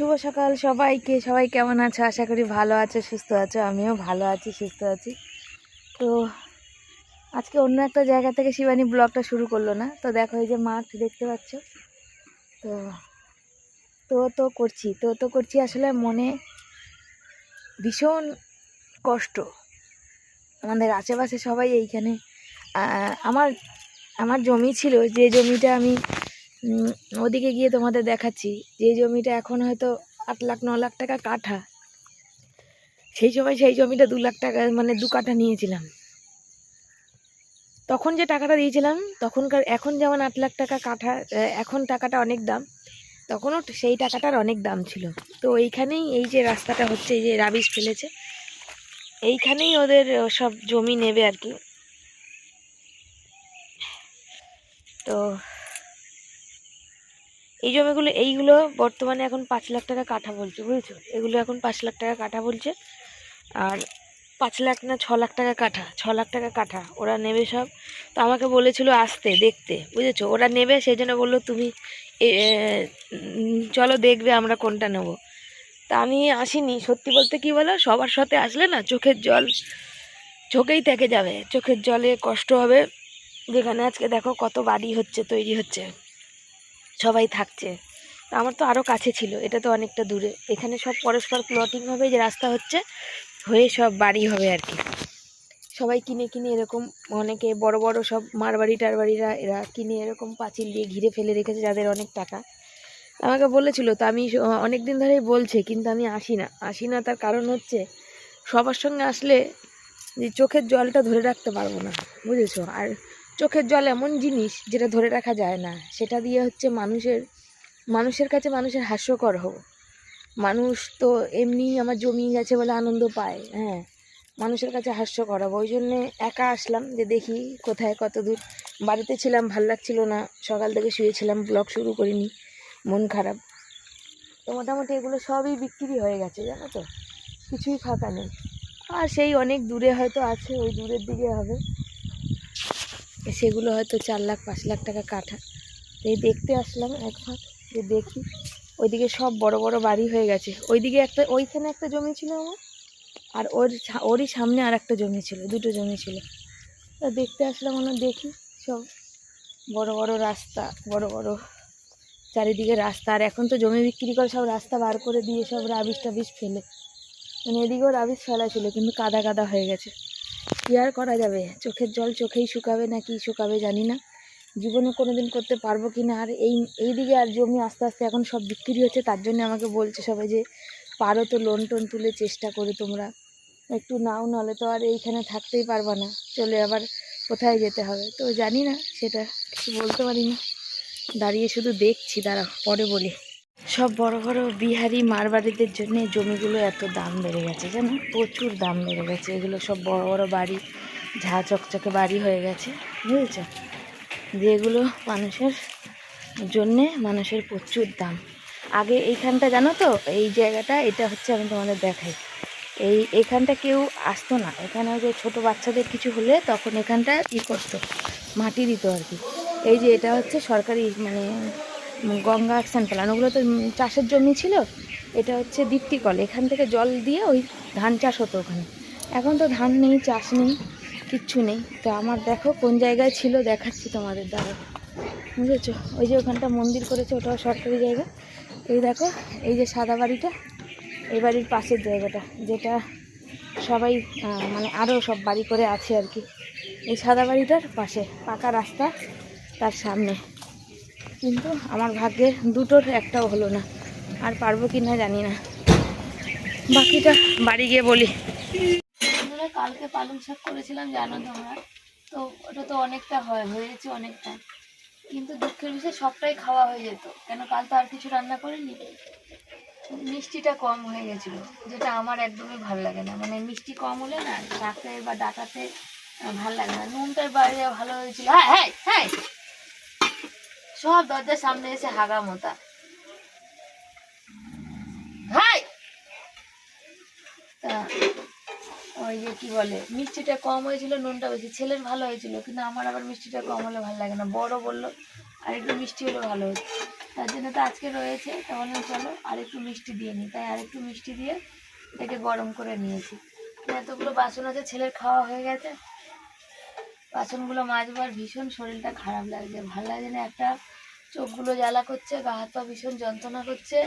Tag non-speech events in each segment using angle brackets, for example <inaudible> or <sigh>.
শুভ সকাল সবাইকে। সবাই কেমন আছো? আশা করি ভালো আছো, সুস্থ আছো। আমিও ভালো আছি, সুস্থ আছি। তো আজকে অন্য একটা জায়গা থেকে শিবানী ব্লগটা শুরু করল না। তো দেখো এই যে মাঠ দেখতে পাচ্ছ। তো তো তো করছি, তো তো করছি। আসলে মনে ভীষণ কষ্ট। আমাদের আশেপাশে সবাই এইখানে আমার আমার জমি ছিল। যে জমিটা আমি ওদিকে গিয়ে তোমাদের দেখাচ্ছি। যে জমিটা এখন হয়তো আট লাখ, ন লাখ টাকা কাঠা। সেই সময় সেই জমিটা দু লাখ টাকা মানে দু কাঠা নিয়েছিলাম। তখন যে টাকাটা দিয়েছিলাম, তখনকার, এখন যেমন আট লাখ টাকা কাঠা এখন টাকাটা অনেক দাম, তখনও সেই টাকাটার অনেক দাম ছিল। তো এইখানেই এই যে রাস্তাটা হচ্ছে, এই যে রাবিশ ফেলেছে, এইখানেই ওদের সব জমি নেবে আর কি। তো এই জমিগুলো, এইগুলো বর্তমানে এখন পাঁচ লাখ টাকা কাঠা বলছে, বুঝেছ? এগুলো এখন পাঁচ লাখ টাকা কাঠা বলছে। আর পাঁচ লাখ না ছ লাখ টাকা কাঠা, ছ লাখ টাকা কাঠা, ওরা নেবে সব। তো আমাকে বলেছিল আসতে, দেখতে, বুঝেছ? ওরা নেবে, সেই জন্য বলল, তুমি চলো দেখবে আমরা কোনটা নেব। তা আমি আসিনি, সত্যি বলতে কি বলো? সবার সাথে আসলে না চোখের জল চোখেই থেকে যাবে, চোখের জলে কষ্ট হবে। যেখানে আজকে দেখো কত বাড়ি হচ্ছে, তৈরি হচ্ছে। সবাই থাকছে। আমার তো আরও কাছে ছিল, এটা তো অনেকটা দূরে। এখানে সব পরস্পর প্লটিং হবে, যে রাস্তা হচ্ছে, হয়ে সব বাড়ি হবে আর কি। সবাই কিনে কিনে এরকম, অনেকে বড় বড় সব মারবাড়ি টারবাড়িরা, এরা কিনে এরকম পাঁচিল দিয়ে ঘিরে ফেলে রেখেছে যাদের অনেক টাকা। আমাকে বলেছিল, তো আমি অনেক দিন ধরেই বলছে, কিন্তু আমি আসি না। আসি না তার কারণ হচ্ছে, সবার সঙ্গে আসলে যে চোখের জলটা ধরে রাখতে পারব না, বুঝেছ? আর চোখের জল এমন জিনিস যেটা ধরে রাখা যায় না। সেটা দিয়ে হচ্ছে মানুষের মানুষের কাছে মানুষের হাস্যকর হব। মানুষ তো এমনি আমার জমি গেছে বলে আনন্দ পায় হ্যাঁ। মানুষের কাছে হাস্যকর হব। ওই জন্যে একা আসলাম যে দেখি কোথায় কত দূর। বাড়িতে ছিলাম, ভালো লাগছিল না। সকাল থেকে শুয়েছিলাম ব্লগ শুরু করিনি। মন খারাপ। তো মোটামুটি এগুলো সবই বিক্রি হয়ে গেছে, জানো তো। কিছুই ফাঁকা নেই। আর সেই অনেক দূরে হয়তো আছে, ওই দূরের দিকে হবে। সেগুলো হয়তো চার লাখ, পাঁচ লাখ টাকা কাঠা। এই দেখতে আসলাম এক যে দেখি ওইদিকে সব বড় বড় বাড়ি হয়ে গেছে। ওইদিকে একটা, ওইখানে একটা জমি ছিল আমার, আর ওর ওরই সামনে আর একটা জমি ছিল, দুটো জমি ছিল। তা দেখতে আসলাম ওনা দেখি সব বড় বড় রাস্তা, বড় বড় চারিদিকে রাস্তা। আর এখন তো জমি বিক্রি করে সব রাস্তা বার করে দিয়ে সব রাবিশ টাবিশ ফেলে। মানে এদিকেও রাবিশ ফেলা ছিল, কিন্তু কাদা কাদা হয়ে গেছে। কী আর করা যাবে? চোখের জল চোখেই শুকাবে না, কি শুকাবে জানি না। জীবনে কোনো দিন করতে পারব কি না? আর এই এই দিকে আর জমি আস্তে আস্তে এখন সব বিক্রি হচ্ছে, তার জন্য আমাকে বলছে সবাই যে, পারো তো লোন টোন তুলে চেষ্টা করে তোমরা। একটু নাও, নাহলে তো আর এইখানে থাকতেই পারবা না। চলে আবার কোথায় যেতে হবে? তো জানি না, সেটা কিছু বলতে পারি না দাঁড়িয়ে শুধু দেখছি দাঁড়া পরে বলি। সব বড় বড় বিহারি মারবাড়িদের জন্য জমিগুলো এত দাম বেড়ে গেছে, জানো? প্রচুর দাম বেড়ে গেছে। এগুলো সব বড় বড় বাড়ি, ঝা চকচকে বাড়ি হয়ে গেছে, বুঝেছ? যেগুলো মানুষের জন্যে, মানুষের প্রচুর দাম। আগে এইখানটা, জানো তো? এই জায়গাটা, এটা হচ্ছে আমি তোমাদের দেখাই। এই এখানটা কেউ আসতো না। এখানে যে ছোটো বাচ্চাদের কিছু হলে তখন এখানটা ই করতো, মাটি দিত আর কি। এই যে এটা হচ্ছে সরকারি মানে গঙ্গা অ্যাকশন প্ল্যান ওগুলো তো চাষের জমি ছিল, এটা হচ্ছে দীপ্তি কল এখান থেকে জল দিয়ে ওই ধান চাষ হতো ওখানে। এখন তো ধান নেই, চাষ নেই, কিচ্ছু নেই। তো আমার দেখো কোন জায়গায় ছিল, দেখাচ্ছি তোমাদের দ্বারা বুঝেছ? ওই যে ওখানটা মন্দির করেছে, ওটাও সরকারি জায়গা। এই দেখো, এই যে সাদা বাড়িটা, এই বাড়ির পাশের জায়গাটা, যেটা সবাই মানে আরও সব বাড়ি করে আছে আর কি। এই সাদা বাড়িটার পাশে, পাকা রাস্তা তার সামনে। কিন্তু আমার ভাগ্যে দুটোর একটাও হলো না। আর পারব কি না জানি না। বাকিটা বাড়ি গিয়ে বলি। কালকে পালং শাক করেছিলাম, জানো তোমরা? তো ওটা তো অনেকটা হয়, হয়েছে অনেকটা। কিন্তু দুঃখের বিষয়, সবটাই খাওয়া হয়ে যেত। কেন কাল তো আর কিছু রান্না করিনি? মিষ্টিটা কম হয়ে গেছিল, যেটা আমার একদমই ভালো লাগে না। মানে মিষ্টি কম হলে না, শাকে বা ডাটাতে ভালো লাগে না। নুনটার বাইরে ভালো হয়েছিল। হ্যাঁ হ্যাঁ হ্যাঁ। সব দরজার সামনে এসে হাগা মোতা। হাই! ওই যে কি বলে, মিষ্টিটা কম হয়েছিল, নুনটা বেশি। ছেলের ভালো হয়েছিল, কিন্তু আমার আবার মিষ্টিটা কম হলে ভালো লাগে না। বড় বলল, আর একটু মিষ্টি হলে ভালো হতো। তার জন্য তো আজকে রয়েছে, তো বললাম চলো, আর একটু মিষ্টি দিয়ে নিই তাই আর একটু মিষ্টি দিয়ে এটাকে গরম করে নিয়েছি। এতগুলো বাসন আছে, ছেলের খাওয়া হয়ে গেছে। বাসনগুলো মাজবার ভীষণ শরীরটা খারাপ লাগছে। ভালো লাগে না একটা চোখগুলো জ্বালা করছে, গা হাত পা ভীষণ যন্ত্রণা করছে,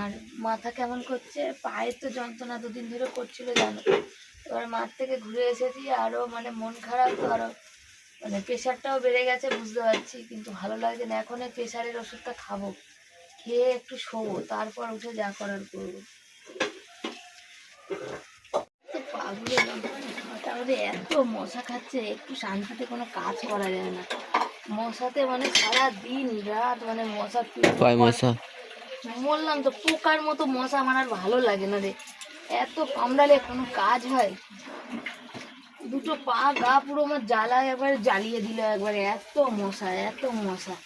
আর মাথা কেমন করছে? পায়ের তো যন্ত্রণা দুদিন ধরে করছিল জানো। এবার মাঠ থেকে ঘুরে এসেছি আরও মানে মন খারাপ তো আরও মানে প্রেশারটাও বেড়ে গেছে, বুঝতে পারছি, কিন্তু ভালো লাগছে না। এখন এই প্রেশারের ওষুধটা খাব, খেয়ে একটু শোবো, তারপর উঠে যা করার করব। তাহলে এত মশা খাচ্ছে, একটু শান্তিতে কোনো কাজ করা যায় না। মশাতে মানে সারা দিন রাত মানে মশা কয় মশা। বললাম তো পোকার মতো মশা আমার আর ভালো লাগে না রে। এত কামড়ালে কোনো কাজ হয়? দুটো পা গা পুরো আমার জ্বালায় একবারে জ্বালিয়ে দিল একবারে। এত মশা এত মশা।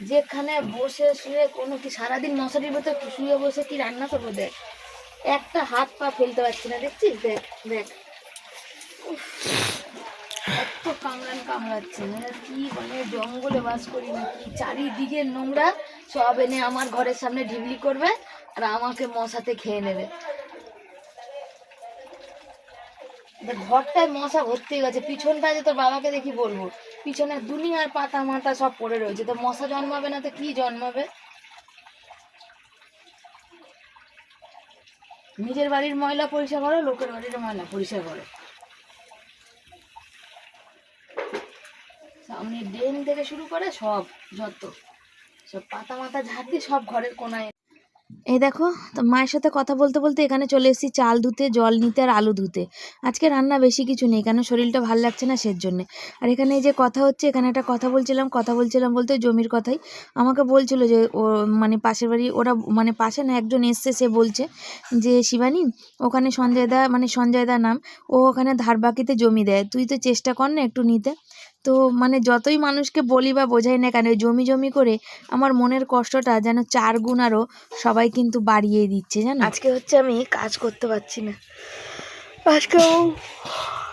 যেখানে বসে শুয়ে কোনো কি সারাদিন মশারির ভেতর শুয়ে বসে কি রান্না করব দেখ। একটা হাত পা ফেলতে পারছি না দেখছিস? দেখ দেখ। এত কামড়ান কামড়াচ্ছে মানে কি মানে জঙ্গলে বাস করি নাকি? চারিদিকে নোংরা, সব এনে আমার ঘরের সামনে ঢিবলি করবে আর আমাকে মশাতে খেয়ে নেবে। ঘরটায় মশা ভর্তি হয়ে গেছে। পিছনটা যে তোর বাবাকে দেখি বলব, পিছনে দুনিয়ার পাতা মাতা সব পড়ে রয়েছে। তো মশা জন্মাবে না তো কি জন্মাবে? নিজের বাড়ির ময়লা পরিষ্কার করো, লোকের বাড়ির ময়লা পরিষ্কার করো। সামনে ড্রেন থেকে শুরু করে সব, যত। সব পাতা ঝাড় দিয়ে সব ঘরের কোনায়। এই দেখো, তো মায়ের সাথে কথা বলতে বলতে এখানে চলে এসেছি চাল ধুতে, জল নিতে আর আলু ধুতে। আজকে রান্না বেশি কিছু নেই, কেন শরীরটা ভালো লাগছে না সের জন্যে। আর এখানে এই যে কথা হচ্ছে, এখানে একটা কথা বলছিলাম কথা বলছিলাম বলতে জমির কথাই। আমাকে বলছিল যে ও মানে পাশের বাড়ি, ওরা মানে পাশে না একজন এসছে, সে বলছে যে, শিবানী, ওখানে সঞ্জয় দা মানে সঞ্জয় দা নাম, ও ওখানে ধার বাকিতে জমি দেয়। তুই তো চেষ্টা কর না একটু নিতে। তো মানে যতই মানুষকে বলি বা বোঝাই না কেন জমি জমি করে আমার মনের কষ্টটা যেন চার গুণ আরও সবাই কিন্তু বাড়িয়ে দিচ্ছে, জানো? আজকে হচ্ছে আমি কাজ করতে পারছি না। আজকেও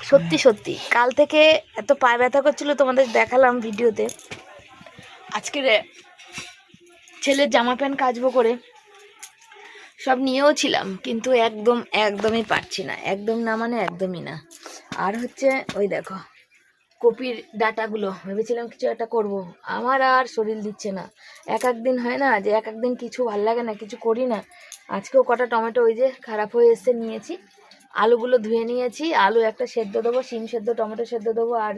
সত্যি সত্যি, কাল থেকে এত পায়ে ব্যথা করছিল তোমাদের দেখালাম ভিডিওতে। আজকে ছেলের জামা প্যান্ট কাচবো করে। সব নিয়েও ছিলাম, কিন্তু একদম, একদমই পারছি না, একদম না মানে একদমই না। আর হচ্ছে, ওই দেখো কপির ডাটাগুলো। ভেবেছিলাম কিছু একটা করব। আমার আর শরীর দিচ্ছে না। এক এক দিন হয় না যে এক এক দিন কিছু ভালো লাগে না, কিছু করি না। আজকেও কটা টমেটো ওই যে খারাপ হয়ে এসছে নিয়েছি। আলুগুলো ধুয়ে নিয়েছি। আলু একটা সেদ্ধ দেবো, শিম সেদ্ধ, টমেটো সেদ্ধ দেবো আর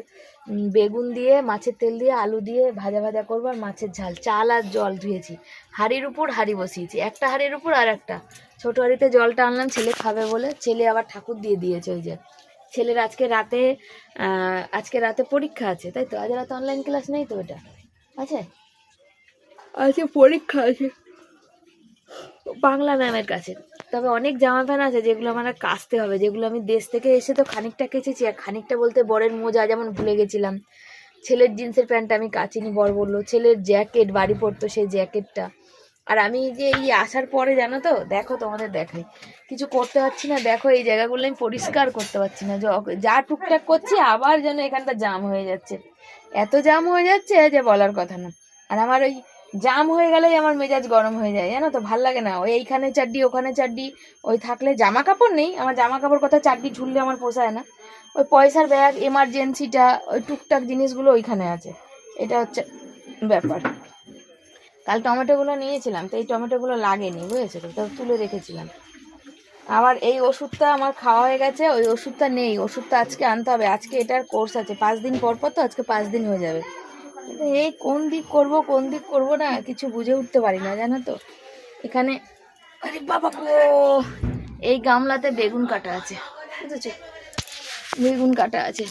বেগুন দিয়ে, মাছের তেল দিয়ে, আলু দিয়ে ভাজা ভাজা করব আর মাছের ঝাল। চাল আর জল ধুয়েছি। হাঁড়ির উপর হাঁড়ি বসিয়েছি। একটা হাঁড়ির উপর আর একটা। ছোটো হাঁড়িতে জলটা আনলাম, ছেলে খাবে বলে। ছেলে আবার ঠাকুর দিয়ে দিয়েছে ওই যে। ছেলের আজকে রাতে আজকে রাতে পরীক্ষা আছে তাই তো? আজ রাতে অনলাইন ক্লাস নেই তো ওটা আছে? আজকে পরীক্ষা আছে। বাংলা ম্যামের কাছে। তবে অনেক জামা প্যান্ট আছে যেগুলো আমার কাচতে হবে যেগুলো আমি দেশ থেকে এসে তো খানিকটা কেচেছি আর খানিকটা বলতে বরের মোজা যেমন ভুলে গেছিলাম। ছেলের জিন্সের প্যান্টটা আমি কাচিনি বর বলল ছেলের জ্যাকেট বাড়ি পড়তো সেই জ্যাকেটটা আর আমি যে এই আসার পরে জানো তো, দেখো তোমাদের দেখাই। কিছু করতে পারছি না, দেখো এই জায়গাগুলো আমি পরিষ্কার করতে পারছি না। যা টুকটাক করছি আবার যেন এখানটা জাম হয়ে যাচ্ছে। এত জাম হয়ে যাচ্ছে যে বলার কথা না। আর আমার ওই জাম হয়ে গেলেই আমার মেজাজ গরম হয়ে যায়, জানো তো, ভালো লাগে না। ওই এইখানে চাড্ডি, ওখানে চাড্ডি, ওই থাকলে জামা কাপড় নেই। আমার জামা কাপড় কথা চাড্ডি ঝুললে আমার পোষায় না। ওই পয়সার ব্যাগ এমার্জেন্সিটা ওই টুকটাক জিনিসগুলো ওইখানে আছে। এটা হচ্ছে ব্যাপার। কাল টমেটোগুলো নিয়েছিলাম, তো এই টমেটোগুলো লাগেনি, বুঝেছ? তো তুলে রেখেছিলাম। আবার এই ওষুধটা আমার খাওয়া হয়ে গেছে, ওই ওষুধটা নেই, ওষুধটা আজকে আনতে হবে। আজকে এটার কোর্স আছে, পাঁচ দিন পর পর তো আজকে পাঁচ দিন হয়ে যাবে। কিন্তু এই কোন দিক করব, কোন দিক করব না, কিছু বুঝে উঠতে পারি না, জানো তো? এখানে, আরে বাবা এই গামলাতে বেগুন কাটা আছে, বুঝেছ? বেগুন কাটা আছে।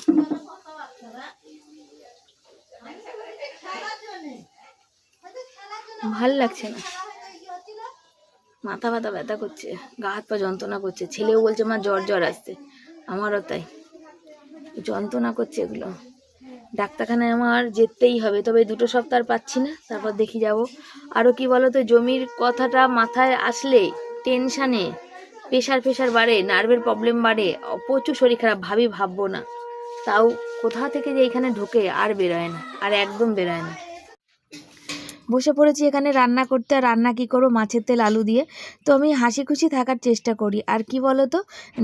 ভালো লাগছে না। মাথা ব্যথা ব্যথা করছে, গা হাত পা যন্ত্রণা করছে, ছেলেও বলছে, মা, জ্বর জ্বর আসছে। আমারও তাই। যন্ত্রণা করছে এগুলো। ডাক্তারখানায় আমার যেতেই হবে, তবে দুটো সপ্তাহ পাচ্ছি না, তারপর দেখি যাব। আরও কি বলো তো জমির কথাটা মাথায় আসলে টেনশানে, প্রেশার ফেশার বাড়ে, নার্ভের প্রবলেম বাড়ে, প্রচুর শরীর খারাপ, ভাবি ভাববো না। তাও কোথা থেকে যে এখানে ঢোকে, আর বেরোয় না, আর একদম বেরোয় না। বসে পড়েছি এখানে রান্না করতে, আর রান্না কী করব? মাছের তেল, আলু দিয়ে। তো আমি হাসি খুশি থাকার চেষ্টা করি। আর কি বলো তো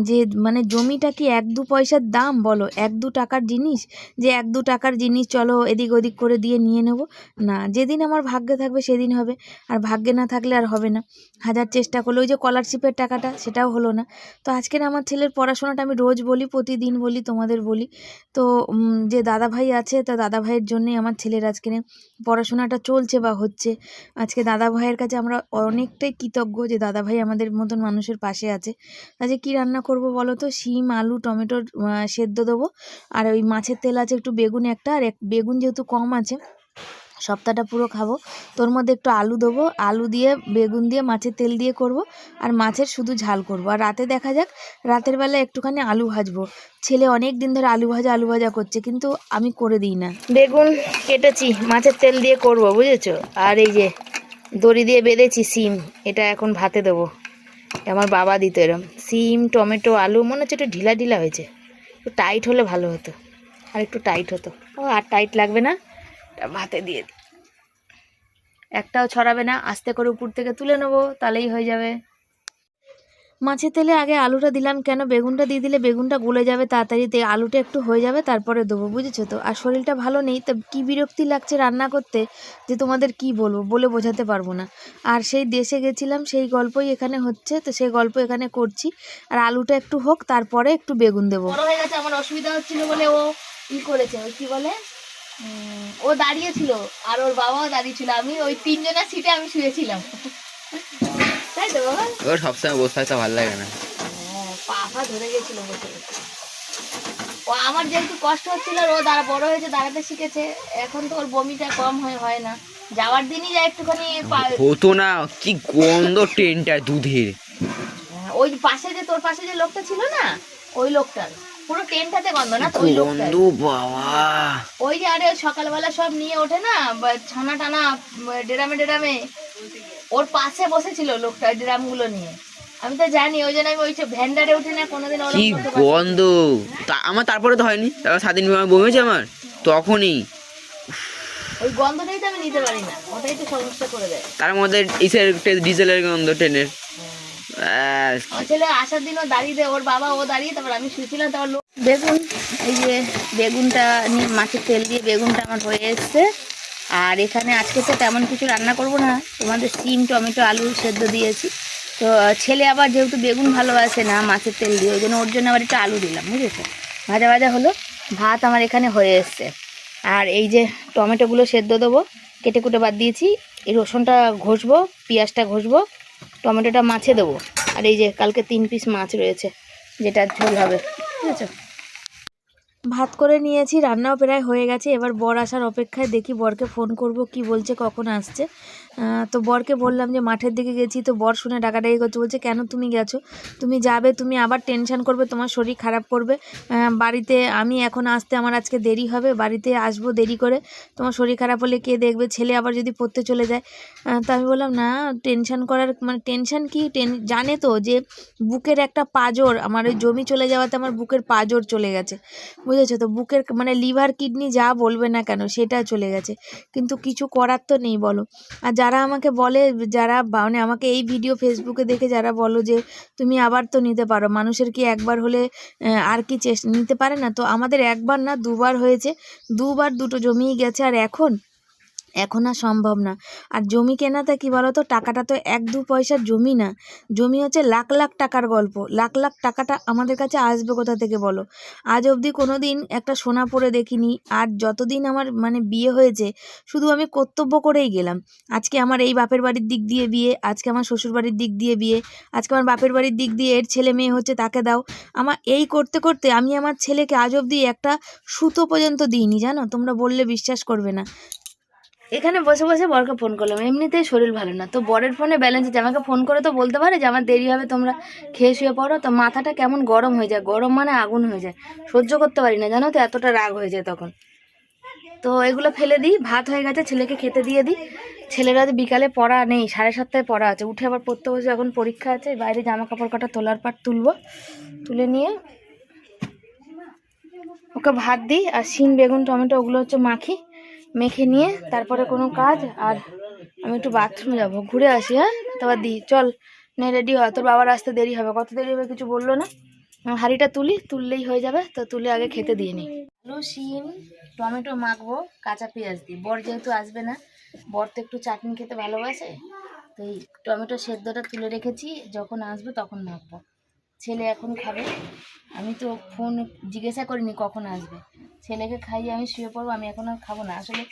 যে মানে জমিটা কি এক দু পয়সার দাম বলো? এক দু টাকার জিনিস? যে এক দু টাকার জিনিস চলো এদিক ওদিক করে দিয়ে নিয়ে নেব? না, যেদিন আমার ভাগ্যে থাকবে সেদিন হবে। আর ভাগ্যে না থাকলে আর হবে না। হাজার চেষ্টা করলে ওই যে স্কলারশিপের টাকাটা, সেটাও হলো না। তো আজকের আমার ছেলের পড়াশোনাটা আমি রোজ বলি, প্রতিদিন বলি, তোমাদের বলি। তো যে দাদা ভাই আছে, তা দাদা ভাইয়ের জন্যই আমার ছেলের আজকে পড়াশোনাটা চলছে বা হচ্ছে। আজকে দাদা ভাইয়ের কাছে আমরা অনেকটাই কৃতজ্ঞ যে দাদা ভাই আমাদের মতন মানুষের পাশে আছে। আজকে কি রান্না করব বলো তো? শিম, আলু, টমেটোর সেদ্ধ দেবো। আর ওই মাছের তেল আছে একটু বেগুন একটা। আর এক, বেগুন যেহেতু কম আছে সপ্তাহটা পুরো খাব। তোর মধ্যে একটু আলু দেবো। আলু দিয়ে, বেগুন দিয়ে, মাছের তেল দিয়ে করব। আর মাছের শুধু ঝাল করব। আর রাতে দেখা যাক, রাতের বেলা একটুখানি আলু ভাজবো। ছেলে অনেক দিন ধরে আলু ভাজা আলু ভাজা করছে, কিন্তু আমি করে দিই না। বেগুন কেটেছি, মাছের তেল দিয়ে করব, বুঝেছ? আর এই যে দড়ি দিয়ে বেঁধেছি, সিম। এটা এখন ভাতে দেবো। আমার বাবা দিত এরম। সিম, টমেটো, আলু, মনে হচ্ছে একটু ঢিলা ঢিলা হয়েছে। একটু টাইট হলে ভালো হতো। আর একটু টাইট হতো। ও, আর টাইট লাগবে না? ভাতে দিয়ে দিই একটাও ছড়াবে না আস্তে করে উপর থেকে তুলে নেব তাহলেই হয়ে যাবে। মাছের তেলে আগে আলুটা দিলাম কেন? বেগুনটা দিয়ে দিলে বেগুনটা গলে যাবে তাড়াতাড়ি তে আলুটা একটু হয়ে যাবে তারপরে দেবো বুঝেছ তো? আর শরীরটা ভালো নেই তা কী বিরক্তি লাগছে রান্না করতে যে তোমাদের কি বলব বলে বোঝাতে পারব না। আর সেই দেশে গেছিলাম সেই গল্পই এখানে হচ্ছে তো সেই গল্প এখানে করছি। আর আলুটা একটু হোক তারপরে একটু বেগুন দেবো। হয়ে গেছে আমার অসুবিধা হচ্ছিল বলে ও ই করেছে ওই কি বলে? ও দাঁড়িয়ে ছিল আর ওর বাবাও দাঁড়িয়ে ছিল আমি ওই তিনজনের সিটে আমি শুয়েছিলাম। তাই তো? বাবা ওর সবসময় বসে থাকতে ভালো লাগে না। হ্যাঁ, পা ফা ধরে গেছিল বসে বসে। ও আমার যেহেতু কষ্ট হচ্ছিল ও দাঁড়া বড় হয়েছে দাঁড়াতে শিখেছে। এখন তো ওর বমিটা কম হয় হয় না। যাওয়ার দিনই যা একটুখানি হতো না কি গন্ধ ট্রেনটা দুধের। হ্যাঁ, ওই পাশে যে তোর পাশে যে লোকটা ছিল না ওই লোকটার। পুরো গন্ধ না ওই গন্ধ বাবা। ওই যে আরে সকালবেলা সব নিয়ে ওঠে না ছানা টানা ডেরামে ডেরামে ওর পাশে বসেছিল লোকটা ড্রামগুলো নিয়ে। আমি তো জানি ওই জন্য আমি ওই ভ্যান্ডারে উঠে না কোনোদিন কি গন্ধ। তা আমার তারপরে তো হয়নি তারপর স্বাধীন বিমান বমেছে আমার তখনই। ওই গন্ধটাই তো আমি নিতে পারি না ওটাই তো সমস্যা করে দেয়। তার মধ্যে ইসের ডিজেলের গন্ধ ট্রেনের। আমার ছেলে আসার দিন দাঁড়িয়ে ওর বাবা ও দাঁড়িয়ে, তারপর আমি শুয়েছিলাম, তারপর বেগুন, এই যে বেগুনটা নিয়ে মাছের তেল দিয়ে বেগুনটা আমার হয়ে এসছে। আর এখানে আজকে তো তেমন কিছু রান্না করব না, তোমাদের সিম, টমেটো, আলু সেদ্ধ দিয়েছি। তো ছেলে আবার যেহেতু বেগুন ভালোবাসে না মাছের তেল দিয়ে, ওই জন্য ওর জন্য আবার একটু আলু দিলাম, বুঝেছ? ভাজা ভাজা হলো, ভাত আমার এখানে হয়ে এসছে। আর এই যে টমেটোগুলো সেদ্ধ দেবো, কেটে কুটে বাদ দিয়েছি, এই রসুনটা ঘষবো, পেঁয়াজটা ঘষবো টমেটোটা মাছে দেবো। আর এই যে কালকে তিন পিস মাছ রয়েছে, যেটা ঝোল হবে, ঠিক আছে? ভাত করে নিয়েছি, রান্নাও প্রায় হয়ে গেছে। এবার বর আসার অপেক্ষায় দেখি বরকে ফোন করব, কি বলছে, কখন আসছে? তো বরকে বললাম যে মাঠের দিকে গেছি, তো বর শুনে ডাকাডাকি করছে, বলছে, কেন তুমি গেছো? তুমি যাবে, তুমি আবার টেনশন করবে, তোমার শরীর খারাপ করবে। বাড়িতে আমি এখন আসতে আমার আজকে দেরি হবে, বাড়িতে আসব দেরি করে। তোমার শরীর খারাপ হলে কে দেখবে? ছেলে আবার যদি পড়তে চলে যায়। তো আমি বললাম, না টেনশন করার মানে টেনশন কি? টেন জানে তো যে বুকের একটা পাজর, আমার ওই জমি চলে যাওয়াতে আমার বুকের পাজর চলে গেছে। বুঝেছ তো? বুকের মানে লিভার কিডনি যা বলবে না কেন, সেটা চলে গেছে। কিন্তু কিছু করার তো নেই, বলো। আর যারা আমাকে বলে, যারা মানে আমাকে এই ভিডিও ফেসবুকে দেখে যারা বলো যে, তুমি আবার তো নিতে পারো। মানুষের কি একবার হলে আর কি চেষ্টা নিতে পারে না? তো আমাদের একবার না দুবার হয়েছে। দুবার দুটো জমিই গেছে। আর এখন এখন আর সম্ভব না। আর জমি কেনাতে কি বলো তো টাকাটা তো এক দু পয়সার জমি না। জমি হচ্ছে লাখ লাখ টাকার গল্প। লাখ লাখ টাকাটা আমাদের কাছে আসবে কোথা থেকে বলো? আজ অবধি কোনো দিন একটা সোনা পরে দেখিনি। আর যতদিন আমার মানে বিয়ে হয়েছে, শুধু আমি কর্তব্য করেই গেলাম। আজকে আমার এই বাপের বাড়ির দিক দিয়ে বিয়ে, আজকে আমার শ্বশুর বাড়ির দিক দিয়ে বিয়ে, আজকে আমার বাপের বাড়ির দিক দিয়ে এর ছেলে মেয়ে হচ্ছে তাকে দাও। আমার এই করতে করতে আমি আমার ছেলেকে আজ অবধি একটা সুতো পর্যন্ত দিইনি, জানো? তোমরা বললে বিশ্বাস করবে না। এখানে বসে বসে বরকে ফোন করলাম। এমনিতেই শরীর ভালো না। তো বরের ফোনে ব্যালেন্স আছে আমাকে ফোন করে তো বলতে পারে যে, আমার দেরি হবে, তোমরা খেয়ে শুয়ে পড়ো। তো মাথাটা কেমন গরম হয়ে যায়। গরম মানে আগুন হয়ে যায়। সহ্য করতে পারি না, জানো তো? এতটা রাগ হয়ে যায় তখন। তো এগুলো ফেলে দিই। ভাত হয়ে গেছে, ছেলেকে খেতে দিয়ে দিই। ছেলেরা বিকালে পড়া নেই, সাড়ে সাতটায় পড়া আছে। উঠে আবার পড়তে বসে এখন পরীক্ষা আছে, বাইরে জামা কাপড় কাটা তোলার পাট তুলবো, তুলে নিয়ে ওকে ভাত দিই। আর শিম, বেগুন, টমেটো, ওগুলো হচ্ছে মাখি। মেখে নিয়ে তারপরে কোনো কাজ আর আমি একটু বাথরুমে যাব। ঘুরে আসি হ্যাঁ? তারপর দি, চল, নে রেডি হয় তোর বাবার আসতে দেরি হবে। কত দেরি হবে কিছু বলল না? হাঁড়িটা তুলি, তুললেই হয়ে যাবে। তো তুলে আগে খেতে দিয়ে নিই আলু, শিম, টমেটো মাখবো, কাঁচা পেঁয়াজ দিই বর যেহেতু আসবে না, বর তো একটু চাটনি খেতে ভালোবাসে। তো এই টমেটো সেদ্ধটা তুলে রেখেছি। যখন আসবে তখন মাখবো। ছেলে এখন খাবে। আমি তো ফোন জিজ্ঞাসা করিনি কখন আসবে। ছেলেকে খাইয়ে আমি শুয়ে পড়ব আমি এখন আর খাব না। আসলে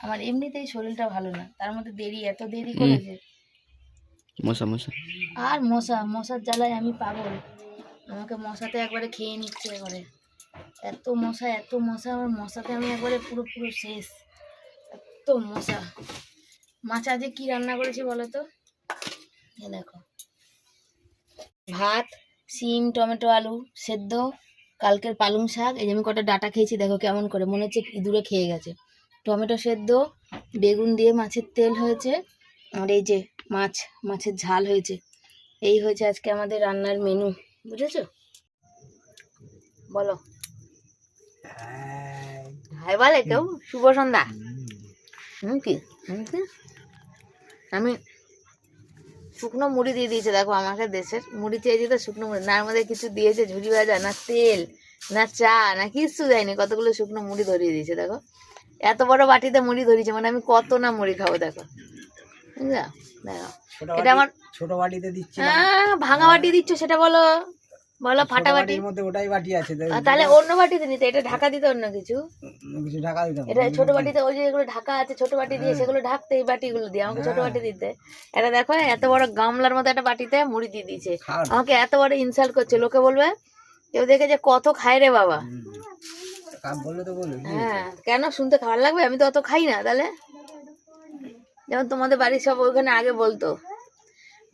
আমার এমনিতেই শরীরটা ভালো না। তার মধ্যে দেরি এত দেরি করেছে। মশা মশা। আর মশা মশার জ্বালায় আমি পাগল। আমাকে মশাতে একবারে খেয়ে নিচ্ছে একবারে এত মশা এত মশা আমার মশাতে আমি একবারে পুরো পুরো শেষ। এত মশা। মাছ আজকে কি রান্না করেছি বলো তো? দেখো। ভাত সিম টমেটো আলু সেদ্ধ কালকের পালং শাক। এই যে আমি কটা ডাটা খেয়েছি দেখো কেমন করে। মনে হচ্ছে ইঁদুরে খেয়ে গেছে। টমেটো সেদ্ধ বেগুন দিয়ে মাছের তেল হয়েছে আর এই যে মাছ মাছের ঝাল হয়েছে। এই হয়েছে আজকে আমাদের রান্নার মেনু বুঝেছ? বলো। হাই বলে কেউ? শুভ সন্ধ্যা। হুম কি? হুম কি? আমি শুকনো মুড়ি দিয়ে দিয়েছে দেখো আমাকে দেশের মুড়ি চেয়েছি তো শুকনো মুড়ি। না আমাদের মধ্যে কিছু দিয়েছে ঝুড়ি ভাজা না তেল না চা না কিছু দেয়নি কতগুলো শুকনো মুড়ি ধরিয়ে দিয়েছে দেখো। এত বড় বাটিতে মুড়ি ধরিয়েছে মানে আমি কত না মুড়ি খাব দেখো। বুঝলা? দেখো। এটা আমার ছোট বাটিতে দিচ্ছি হ্যাঁ ভাঙা বাটি দিচ্ছ সেটা বলো। বলো ফাটা বাটি বাটির মধ্যে ওটাই বাটি আছে তাহলে অন্য বাটিতে নিতে এটা ঢাকা দিতে অন্য কিছু? কিছু ঢাকা দিতে এটা ছোট বাটিতে ওই যে এগুলো ঢাকা আছে ছোট বাটি দিয়ে সেগুলো ঢাকতে এই বাটিগুলো দিয়ে আমাকে ছোট বাটি দিতে। এটা দেখো এত বড় গামলার মতো একটা বাটিতে মুড়ি দিয়ে দিয়েছে। আমাকে এত বড় ইনসাল্ট করছে লোকে বলবে কেউ দেখে যে কত খায় রে বাবা। হ্যাঁ কেন শুনতে খারাপ লাগবে? আমি তো অত খাই না তাহলে? যেমন তোমাদের বাড়ির সব ওখানে আগে বলতো।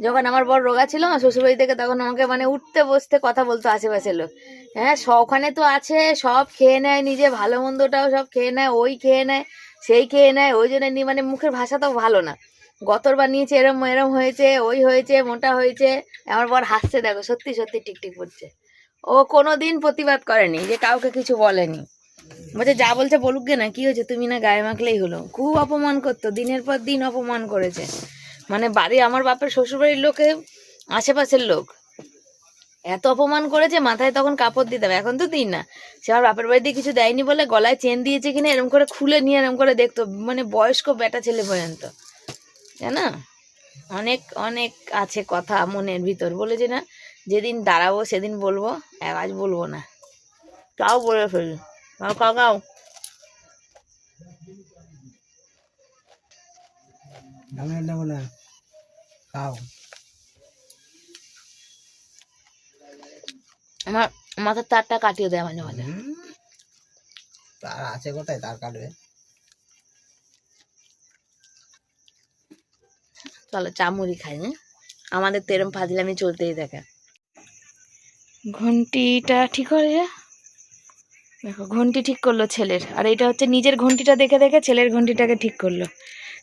যখন আমার বড় রোগা ছিল আমার শ্বশুরবাড়ি থেকে তখন আমাকে মানে উঠতে বসতে কথা বলতো আশেপাশের লোক। হ্যাঁ ওখানে তো আছে, সব খেয়ে নেয় নিজে, ভালো মন্দটাও সব খেয়ে নেয়, ওই খেয়ে নেয়, সেই খেয়ে নেয়, ওই জন্য নি- মানে মুখের ভাষা তো ভালো না। গতরবার নিয়েছে এরম এরম হয়েছে, ওই হয়েছে, মোটা হয়েছে, আমার বর হাসছে, দেখো, সত্যি সত্যি টিকটিক করছে। ও কোনো দিন প্রতিবাদ করেনি, যে কাউকে কিছু বলেনি। বলছে, যা বলছে বলুক গে না, কি হয়েছে? তুমি না গায়ে মাখলেই হলো। খুব অপমান করতো, দিনের পর দিন অপমান করেছে। মানে বাড়ি আমার বাপের শ্বশুরবাড়ির লোকে, আশেপাশের লোক। এত অপমান করেছে, মাথায় তখন কাপড় দিতাম, এখন তো দিন না। সে আমার বাপের বাড়িতে কিছু দেয়নি বলে গলায় চেন দিয়েছে কিনা, এরম করে খুলে নিয়ে, এরম করে দেখতো মানে বয়স্ক বেটা ছেলে পর্যন্ত। জানা? অনেক অনেক আছে কথা মনের ভিতর। বলেছে না, যেদিন দাঁড়াবো, সেদিন বলব আজ বলব না। তাও বলে ফেলি কাউ কাউ আমি নেব না খাও আমার মাথার তারটা কাটিয়ে দেয় মাঝে মাঝে। তার আছে কোথায় তার কাটবে চলো চামুড়ি খাই হ্যাঁ আমাদের তো এরম ফাজলামি চলতেই থাকে ঘন্টিটা ঠিক করে? দেখো ঘন্টি ঠিক করল ছেলের। আর এটা হচ্ছে নিজের ঘন্টিটা দেখে দেখে ছেলের ঘন্টিটাকে ঠিক করল।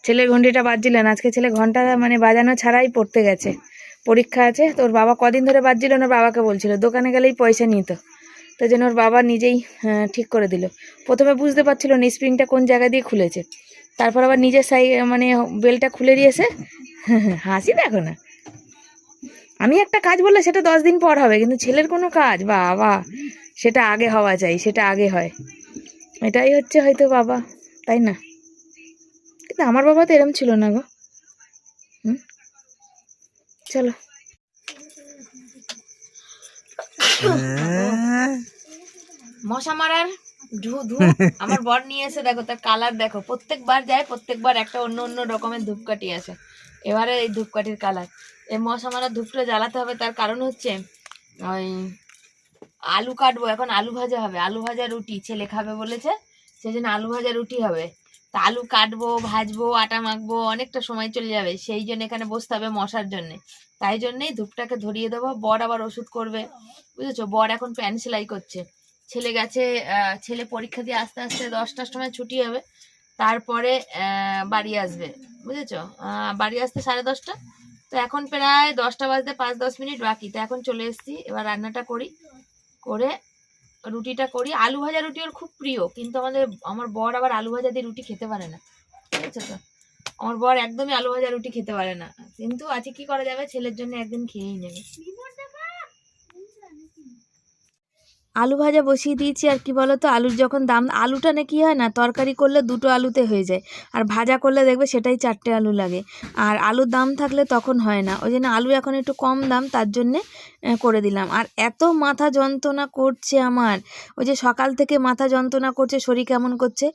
ছেলের ঘন্টিটা বাজছিল না। আজকে ছেলে ঘণ্টা মানে বাজানো ছাড়াই পড়তে গেছে। পরীক্ষা আছে তোর বাবা কদিন ধরে বাজছিল না বাবাকে বলছিল। দোকানে গেলেই পয়সা নিত। তো যেন ওর বাবা নিজেই আহ, ঠিক করে দিল। প্রথমে বুঝতে পারছিল না স্প্রিংটা কোন জায়গা দিয়ে খুলেছে। তারপর আবার নিজের সাই মানে বেলটা খুলে দিয়েছে। <laughs> হাসি দেখো না। আমি একটা কাজ বললে সেটা দশ দিন পর হবে কিন্তু ছেলের কোনো কাজ? বাবা সেটা আগে হওয়া চাই সেটা আগে হয়। এটাই হচ্ছে হয়তো বাবা তাই না? কিন্তু আমার বাবা তো এরম ছিল না গো। হুম? চলো। মশা মারার ধু ধু আমার বর নিয়ে এসে দেখো, তার কালার দেখো। প্রত্যেকবার যায়, প্রত্যেকবার একটা অন্য অন্য রকমের ধূপকাঠি আছে এবারে এই ধূপকাঠির কালার এই মশা মারার ধূপটা জ্বালাতে হবে, তার কারণ হচ্ছে, ওই আলু কাটবো, এখন আলু ভাজা হবে। আলু ভাজা রুটি, ছেলে খাবে বলেছে সেই জন্য আলু ভাজা রুটি হবে। আলু কাটবো, ভাজবো, আটা মাখবো, অনেকটা সময় চলে যাবে। সেই জন্য এখানে বসতে হবে মশার জন্যে। তাই জন্যেই ধূপটাকে ধরিয়ে দেবো। বর আবার ওষুধ করবে। বুঝেছ? বর এখন প্যান্ট সেলাই করছে। ছেলে গেছে ছেলে পরীক্ষা দিয়ে আস্তে আস্তে দশটার সময় ছুটি হবে। তারপরে বাড়ি আসবে। বুঝেছ? বাড়ি আসতে সাড়ে দশটা। তো এখন প্রায় দশটা বাজতে পাঁচ দশ মিনিট বাকি। তো এখন চলে এসছি। এবার রান্নাটা করি। করে রুটিটা করি। আলু ভাজা রুটি ওর খুব প্রিয়, কিন্তু আমাদের, আমার বর আবার আলু ভাজা দিয়ে রুটি খেতে পারে না। বুঝেছ তো? আমার বর একদমই আলু ভাজা রুটি খেতে পারে না। কিন্তু আছে কি করা যাবে? ছেলের জন্য একদিন খেয়েই নেবে। আলু ভাজা বসিয়ে দিয়েছি, আর কি বলো তো আলুর যখন দাম, আলুটা না কি হয় না, তরকারি করলে দুটো আলুতে হয়ে যায়। আর ভাজা করলে দেখবে সেটাই চারটে আলু লাগে। আর আলুর দাম থাকলে তখন হয় না। ওই জন্য আলু এখন একটু কম দাম, তার জন্যে করে দিলাম। আর এত মাথা যন্ত্রণা করছে আমার। ওই যে সকাল থেকে মাথা যন্ত্রণা করছে, শরীর কেমন করছে?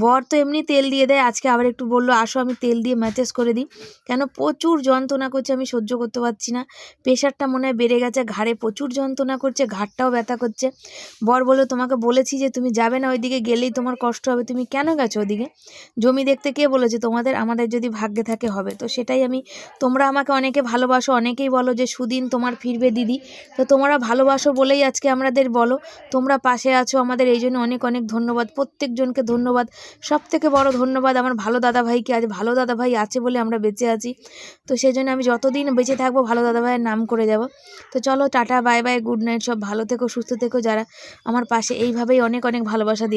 বর তো এমনি তেল দিয়ে দেয়। আজকে আবার একটু বলল, আসো, আমি তেল দিয়ে ম্যাচেস করে দিই। কেন প্রচুর যন্ত্রণা করছে, আমি সহ্য করতে পারছি না। প্রেশারটা মনে হয় বেড়ে গেছে, ঘাড়ে প্রচুর যন্ত্রণা করছে, ঘাড়টাও ব্যথা করছে। বর বলল, তোমাকে বলেছি যে তুমি যাবে না ওইদিকে, গেলেই তোমার কষ্ট হবে। তুমি কেন গেছো ওদিকে জমি দেখতে কে বলেছে? তোমাদের, আমাদের যদি ভাগ্যে থাকে, হবে। তো সেটাই আমি, তোমরা আমাকে অনেকে ভালোবাসো, অনেকেই বলো যে, সুদিন তোমার ফিরবে, দিদি। তো তোমরা ভালোবাসো বলেই আজকে আমাদের বলো। তোমরা পাশে আছো, আমাদের এই জন্য অনেক অনেক ধন্যবাদ। প্রত্যেকজনকে ধন্যবাদ। সব থেকে বড় ধন্যবাদ আমার ভালো দাদা ভাইকে আজ ভালো দাদা ভাই আছে বলে আমরা বেঁচে আছি। তো সেই জন্য আমি যতদিন বেঁচে থাকব, ভালো দাদা ভাইয়ের নাম করে যাব। তো চলো, tata, bye bye, good night, সব ভালো থেকো, সুস্থ থেকো যারা। আমার পাশে এইভাবেই অনেক অনেক ভালোবাসা দিয়ে